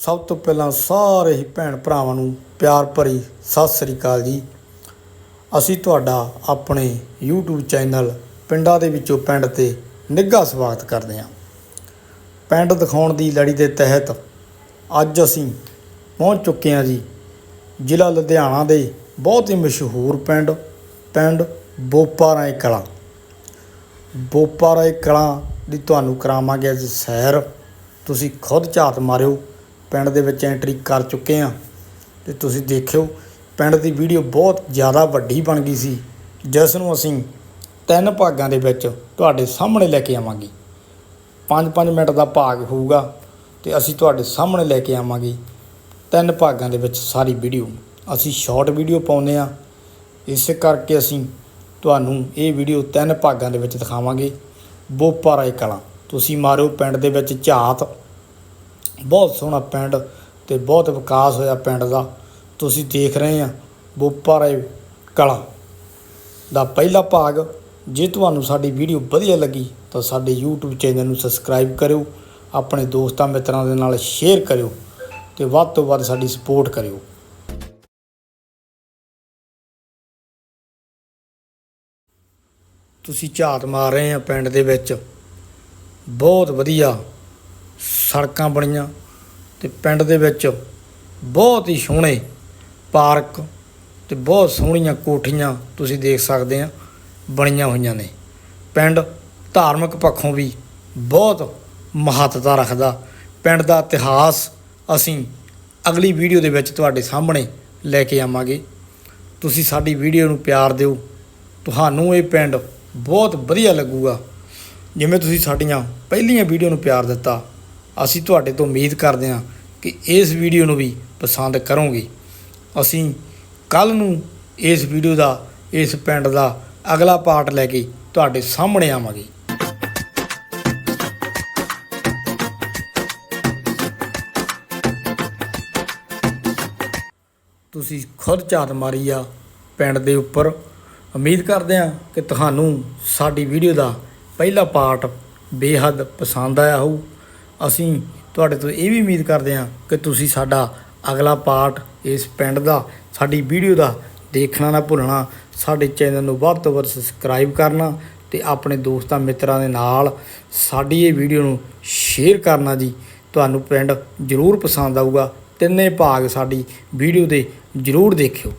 ਸਭ ਤੋਂ ਪਹਿਲਾਂ ਸਾਰੇ ਹੀ ਭੈਣ ਭਰਾਵਾਂ ਨੂੰ ਪਿਆਰ ਭਰੀ ਸਤਿ ਸ੍ਰੀ ਅਕਾਲ ਜੀ। ਅਸੀਂ ਤੁਹਾਡਾ ਆਪਣੇ YouTube ਚੈਨਲ ਪਿੰਡਾਂ ਦੇ ਵਿੱਚੋਂ ਪਿੰਡ ਤੇ ਨਿੱਘਾ ਸਵਾਗਤ ਕਰਦੇ ਹਾਂ। ਪਿੰਡ ਦਿਖਾਉਣ ਦੀ ਲੜੀ ਦੇ ਤਹਿਤ ਅੱਜ ਅਸੀਂ ਪਹੁੰਚ ਚੁੱਕੇ ਹਾਂ ਜੀ। ਜ਼ਿਲ੍ਹਾ ਲੁਧਿਆਣਾ ਦੇ ਬਹੁਤ ਹੀ ਮਸ਼ਹੂਰ ਪਿੰਡ ਪਿੰਡ ਬੋਪਾਰਾਏ ਕਲਾਂ। ਬੋਪਾਰਾਏ ਕਲਾਂ ਦੀ ਤੁਹਾਨੂੰ ਕਰਾਵਾਂਗੇ ਅੱਜ ਸੈਰ। ਤੁਸੀਂ ਖੁਦ ਝਾਤ ਮਾਰਿਓ। ਪਿੰਡ ਦੇ ਵਿੱਚ ਐਂਟਰੀ ਕਰ ਚੁੱਕੇ ਹਾਂ ਤੇ ਤੁਸੀਂ ਦੇਖਿਓ, ਪਿੰਡ ਦੀ ਵੀਡੀਓ ਬਹੁਤ ਜ਼ਿਆਦਾ ਵੱਡੀ ਬਣ ਗਈ ਸੀ, ਜਿਸ ਨੂੰ ਅਸੀਂ ਤਿੰਨ ਭਾਗਾਂ ਦੇ ਵਿੱਚ ਤੁਹਾਡੇ ਸਾਹਮਣੇ ਲੈ ਕੇ ਆਵਾਂਗੇ। 5-5 ਮਿੰਟ ਦਾ ਭਾਗ ਹੋਊਗਾ ਤੇ ਅਸੀਂ ਤੁਹਾਡੇ ਸਾਹਮਣੇ ਲੈ ਕੇ ਆਵਾਂਗੇ ਤਿੰਨ ਭਾਗਾਂ ਦੇ ਵਿੱਚ ਸਾਰੀ ਵੀਡੀਓ ਅਸੀਂ ਸ਼ਾਰਟ ਵੀਡੀਓ ਪਾਉਂਦੇ ਆ ਇਸ ਕਰਕੇ ਅਸੀਂ ਤੁਹਾਨੂੰ ਇਹ ਵੀਡੀਓ ਤਿੰਨ ਭਾਗਾਂ ਦੇ ਵਿੱਚ ਦਿਖਾਵਾਂਗੇ। ਬੋਪਾਰਾਏ ਕਲਾਂ, ਤੁਸੀਂ ਮਾਰਿਓ ਪਿੰਡ ਦੇ ਵਿੱਚ ਝਾਤ। ਬਹੁਤ ਸੋਹਣਾ ਪਿੰਡ ਤੇ ਬਹੁਤ ਵਿਕਾਸ ਹੋਇਆ ਪਿੰਡ ਦਾ। ਤੁਸੀਂ ਦੇਖ ਰਹੇ ਆ ਬੋਪਾਰਾਏ ਕਲਾਂ ਦਾ ਪਹਿਲਾ ਭਾਗ। ਜੇ ਤੁਹਾਨੂੰ ਸਾਡੀ ਵੀਡੀਓ ਵਧੀਆ ਲੱਗੀ ਤਾਂ ਸਾਡੇ YouTube ਚੈਨਲ ਨੂੰ ਸਬਸਕ੍ਰਾਈਬ ਕਰਿਓ, ਆਪਣੇ ਦੋਸਤਾਂ ਮਿੱਤਰਾਂ ਦੇ ਨਾਲ ਸ਼ੇਅਰ ਕਰਿਓ ਤੇ ਵੱਧ ਤੋਂ ਵੱਧ ਸਾਡੀ ਸਪੋਰਟ ਕਰਿਓ। ਤੁਸੀਂ ਝਾਤ ਮਾਰ ਰਹੇ ਆ ਪਿੰਡ ਦੇ ਵਿੱਚ। ਬਹੁਤ ਵਧੀਆ ਸੜਕਾਂ ਬਣੀਆਂ ਤੇ ਪਿੰਡ ਦੇ ਵਿੱਚ ਬਹੁਤ ਹੀ ਸੋਹਣੇ ਪਾਰਕ ਤੇ ਬਹੁਤ ਸੋਹਣੀਆਂ ਕੋਠੀਆਂ ਤੁਸੀਂ ਦੇਖ ਸਕਦੇ ਆ, ਬਣੀਆਂ ਹੋਈਆਂ ਨੇ। ਪਿੰਡ ਧਾਰਮਿਕ ਪੱਖੋਂ ਵੀ ਬਹੁਤ ਮਹੱਤਤਾ ਰੱਖਦਾ। ਪਿੰਡ ਦਾ ਇਤਿਹਾਸ ਅਸੀਂ ਅਗਲੀ ਵੀਡੀਓ ਦੇ ਵਿੱਚ ਤੁਹਾਡੇ ਸਾਹਮਣੇ ਲੈ ਕੇ ਆਵਾਂਗੇ। ਤੁਸੀਂ ਸਾਡੀ ਵੀਡੀਓ ਨੂੰ ਪਿਆਰ ਦਿਓ। ਤੁਹਾਨੂੰ ਇਹ ਪਿੰਡ ਬਹੁਤ ਵਧੀਆ ਲੱਗੂਗਾ। ਜਿਵੇਂ ਤੁਸੀਂ ਸਾਡੀਆਂ ਪਹਿਲੀਆਂ ਵੀਡੀਓ ਨੂੰ ਪਿਆਰ ਦਿੱਤਾ ਅਸੀਂ ਤੁਹਾਡੇ ਤੋਂ ਉਮੀਦ ਕਰਦੇ ਹਾਂ ਕਿ ਇਸ ਵੀਡੀਓ ਨੂੰ ਵੀ ਪਸੰਦ ਕਰੋਗੇ। ਅਸੀਂ ਕੱਲ ਨੂੰ ਇਸ ਵੀਡੀਓ ਦਾ, ਇਸ ਪਿੰਡ ਦਾ ਅਗਲਾ ਪਾਰਟ ਲੈ ਕੇ ਤੁਹਾਡੇ ਸਾਹਮਣੇ ਆਵਾਂਗੇ। ਤੁਸੀਂ ਖੁਦ ਝਾਤ ਮਾਰੀ ਆ ਪਿੰਡ ਦੇ ਉੱਪਰ। ਉਮੀਦ ਕਰਦੇ ਹਾਂ ਕਿ ਤੁਹਾਨੂੰ ਸਾਡੀ ਵੀਡੀਓ ਦਾ ਪਹਿਲਾ ਪਾਰਟ ਬੇਹੱਦ ਪਸੰਦ ਆਇਆ ਹੋਊ। ਅਸੀਂ ਤੁਹਾਡੇ ਤੋਂ ਇਹ ਵੀ ਉਮੀਦ ਕਰਦੇ ਹਾਂ ਕਿ ਤੁਸੀਂ ਸਾਡਾ ਅਗਲਾ ਪਾਰਟ ਇਸ ਪਿੰਡ ਦਾ, ਸਾਡੀ ਵੀਡੀਓ ਦਾ ਦੇਖਣਾ ਨਾ ਭੁੱਲਣਾ, ਸਾਡੇ ਚੈਨਲ ਨੂੰ ਵੱਧ ਤੋਂ ਵੱਧ ਸਬਸਕ੍ਰਾਈਬ ਕਰਨਾ ਤੇ ਆਪਣੇ ਦੋਸਤਾਂ ਮਿੱਤਰਾਂ ਦੇ ਨਾਲ ਸਾਡੀ ਇਹ ਵੀਡੀਓ ਨੂੰ ਸ਼ੇਅਰ ਕਰਨਾ ਜੀ। ਤੁਹਾਨੂੰ ਪਿੰਡ ਜ਼ਰੂਰ ਪਸੰਦ ਆਊਗਾ। ਤਿੰਨੇ ਭਾਗ ਸਾਡੀ ਵੀਡੀਓ ਦੇ ਜ਼ਰੂਰ ਦੇਖਿਓ।